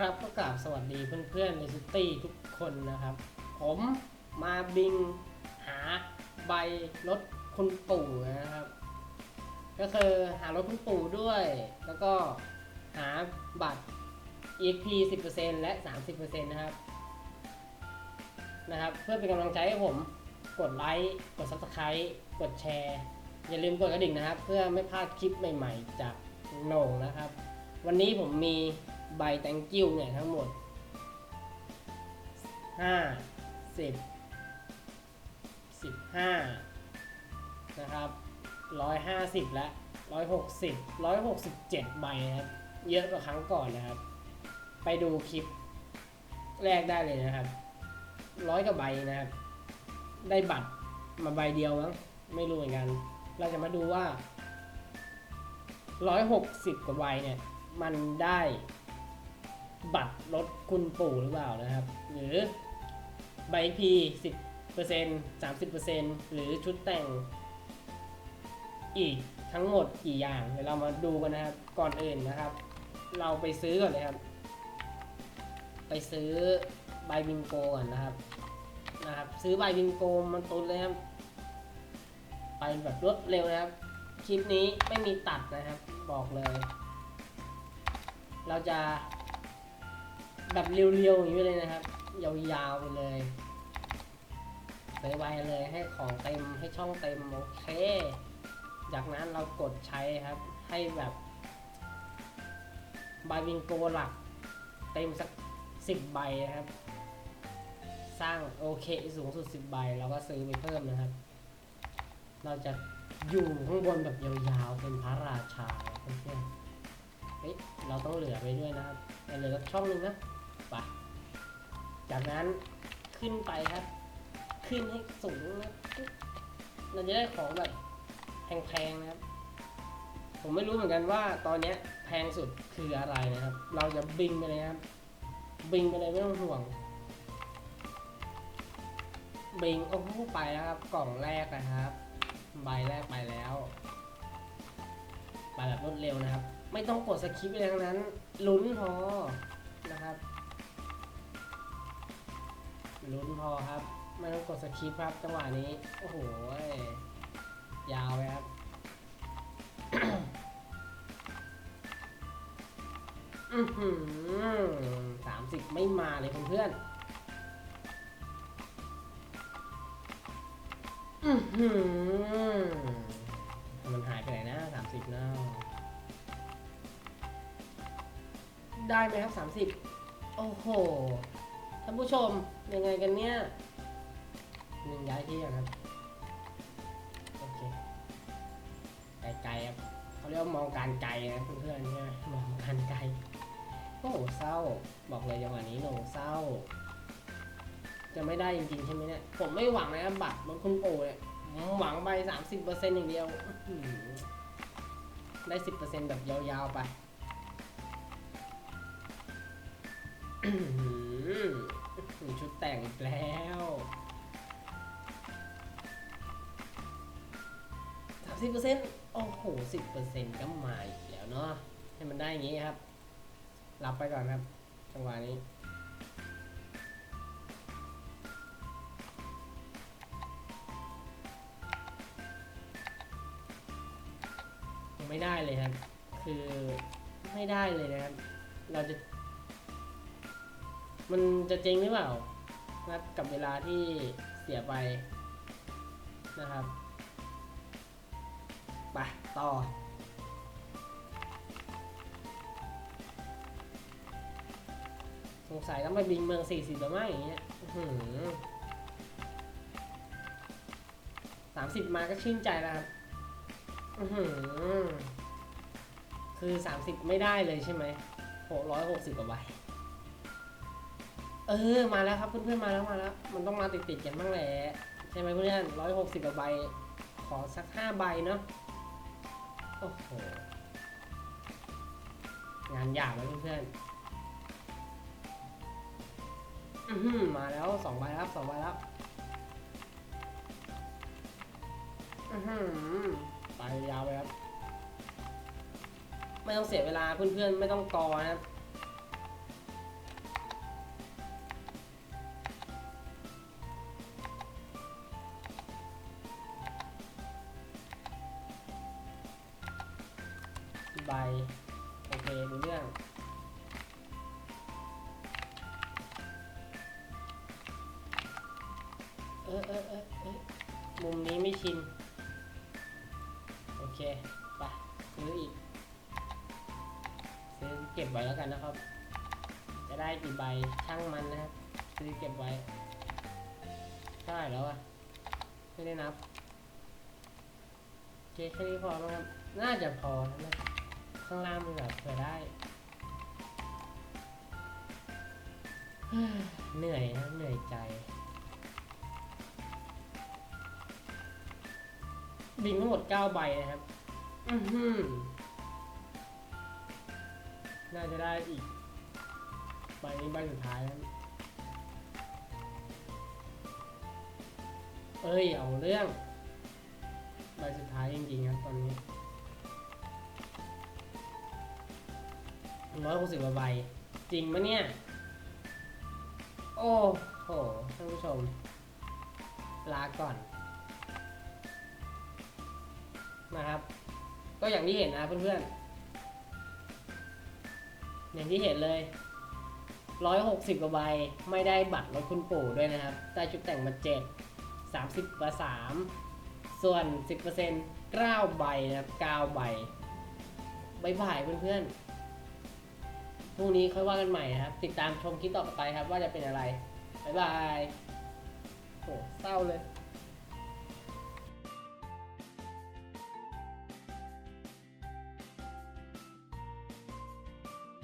ครับก็กราบสวัสดีเพื่อนๆในซิตี้ทุกคนนะครับ ผมมาบิงหาใบรถคุณปู่นะครับ ก็คือหารถคุณปู่ด้วย แล้วก็หาบัตร EP 10%และ 30%นะครับ นะครับ เพื่อเป็นกำลังใจให้ผมกดไลค์ กด Subscribe กดแชร์ อย่าลืมกดกระดิ่งนะครับ เพื่อไม่พลาดคลิปใหม่ๆ จากโหน่งนะครับ วันนี้ผมมี ใบ thank you เนี่ยทั้งหมด 5 10 15 นะครับ 150 และ 160 167 ใบนะครับ เยอะกว่าครั้งก่อนนะครับ ไปดูคลิปแรกได้เลยนะครับ ร้อยกว่าใบนะครับ ได้บัตรมาใบเดียวมั้ง ไม่รู้เหมือนกัน เราจะมาดูว่า 160 กว่าใบเนี่ย มันได้ บัตรลดคุณปู่หรือเปล่านะครับ หรือใบพีสิบเปอร์เซ็นต์สามสิบเปอร์เซ็นต์หรือชุดแต่งอีกทั้งหมดกี่อย่างเดี๋ยวเรามาดูกันนะครับก่อนอื่นนะครับ เราไปซื้อก่อนเลยครับ ไปซื้อใบบิงโกก่อนนะครับนะครับ ซื้อใบบิงโกมันตุนเลยครับไปแบบรวดเร็วนะครับคลิปนี้ไม่มีตัดนะครับ บอกเลย เราจะ แบบเรียวๆอย่างนี้เลยนะครับ ยาวๆไปเลยไวๆเลยให้ของเต็มให้ช่องเต็มโอเค จากนั้นเรากดใช้ครับ ให้แบบใบวิงโกหลัก เต็มสักสิบใบนะครับ สร้างโอเคสูงสุดสิบใบเราก็ซื้อไปเพิ่มนะครับ เราจะอยู่ข้างบนแบบยาวๆ เป็นพระราชาเพื่อนเฮ้ยเราต้องเหลือไปด้วยนะครับเหลือช่องหนึงนะ ไปจากนั้นขึ้นไปครับ ขึ้นให้สูงนะเราจะได้ของแบบแพงๆนะครับ ผมไม่รู้เหมือนกันว่าตอนนี้แพงสุดคืออะไรนะครับ เราจะบิงไปเลยครับ บิงไปเลยไม่ต้องห่วง บิงโอ้โหไปแล้วครับ กล่องแรกนะครับ ใบแรกไปแล้ว ไปแบบรวดเร็วนะครับ ไม่ต้องกดสคิปอะไรทั้งนั้น ลุ้นพอนะครับ ลุ้นพอครับ ไม่ต้องกดสคิปครับจังหวะนี้ โอ้โห ยาวเลยครับอือหือสามสิบไม่มาเลยเพื่อนอมันหายไปไหนนะสามสิบนะได้ไหมครับสามสิบโอ้โห ท่านผู้ชมยังไงกันเนี่ยหนึ่งย้ายที่ก่อนครับโอเคไกลๆครับเขาเรียกว่ามองการไกลนะเพื่อนๆใช่ไหมองการไกลโอ้โหเศร้าบอกเลยจังหวะนี้โหนเศร้า จะไม่ได้จริงๆใช่ไหมเนี่ยผมไม่หวังนะครับบัตรรถคุณปู่เนี่ยหวังไปสามสิบเปอร์เซ็นต์อย่างเดียวได้สิบเปอร์เซ็นต์แบบยาวๆไป อื้อหือมีชุดแต่งอีกแล้วสามสิบเปอร์เซ็นต์โอ้โหสิบเปอร์เซ็นต์ก็มาอีกแล้วเนาะให้มันได้อย่างนี้ครับ รับไปก่อนครับ จังหวะนี้ไม่ได้เลยครับ คือไม่ได้เลยนะครับ เราจะ มันจะเจ๊งหรือเปล่านับกับเวลาที่เสียไปนะครับไปต่อ สงสัยต้องไปบินเมืองสี่สิบหรือไม่อย่างเงี้ยสามสิบมาก็ชื่นใจแล้วครับหือคือสามสิบไม่ได้เลยใช่ไหมหกร้อยหกสิบกว่าใบ เออมาแล้วครับเพื่อนๆมาแล้วมาแล้ว มันต้องมาติดๆกันบ้างแหละใช่ไหมเพื่อนร้อยหกสิบใบขอสักห้าใบเนาะโอ้โหงานยากเลยเพื่อนๆอื้อหือมาแล้วสองใบแล้วครับสองใบแล้วอื้อหือไปยาวไปครับไม่ต้องเสียเวลาเพื่อนๆไม่ต้องกอนะครับ ใบ โอเครู้เรื่อง เออเออเออเออมุมนี้ไม่ชิน โอเค ไปซื้ออีก ซื้อเก็บไว้แล้วกันนะครับ จะได้กี่ใบช่างมันนะครับ ซื้อเก็บไว้เท่าไหร่แล้วอะไม่ได้นับ โอเคแค่นี้พอไหมครับ น่าจะพอนะ ข้างล่างมันแบบเผื่อได้ เหนื่อยนะเหนื่อยใจบิงทั้งหมด9ใบนะครับ อือหือน่าจะได้อีก ใบนี้ใบสุดท้ายแล้วเอ้ย เอาเรื่อง ใบสุดท้ายจริงๆครับตอนนี้ ร้อยหกสิบกว่าใบ จริงปะเนี่ย โอ้โห ท่านผู้ชม ลาก่อน นะครับ ก็อย่างที่เห็นนะเพื่อนๆ อย่างที่เห็นเลยร้อยหกสิบกว่าใบ ไม่ได้บัตรรถคุณปู่ด้วยนะครับ ได้ชุดแต่งมาเจ็ดสามสิบมาสามส่วนสิบเปอร์เซ็นต์เก้าใบนะครับเก้าใบ ใบายบายเพื่อนๆ พรุ่งนี้ค่อยว่ากันใหม่นะครับ ติดตามชมคลิปต่อไปครับ ว่าจะเป็นอะไรบายบายโหเศร้าเลย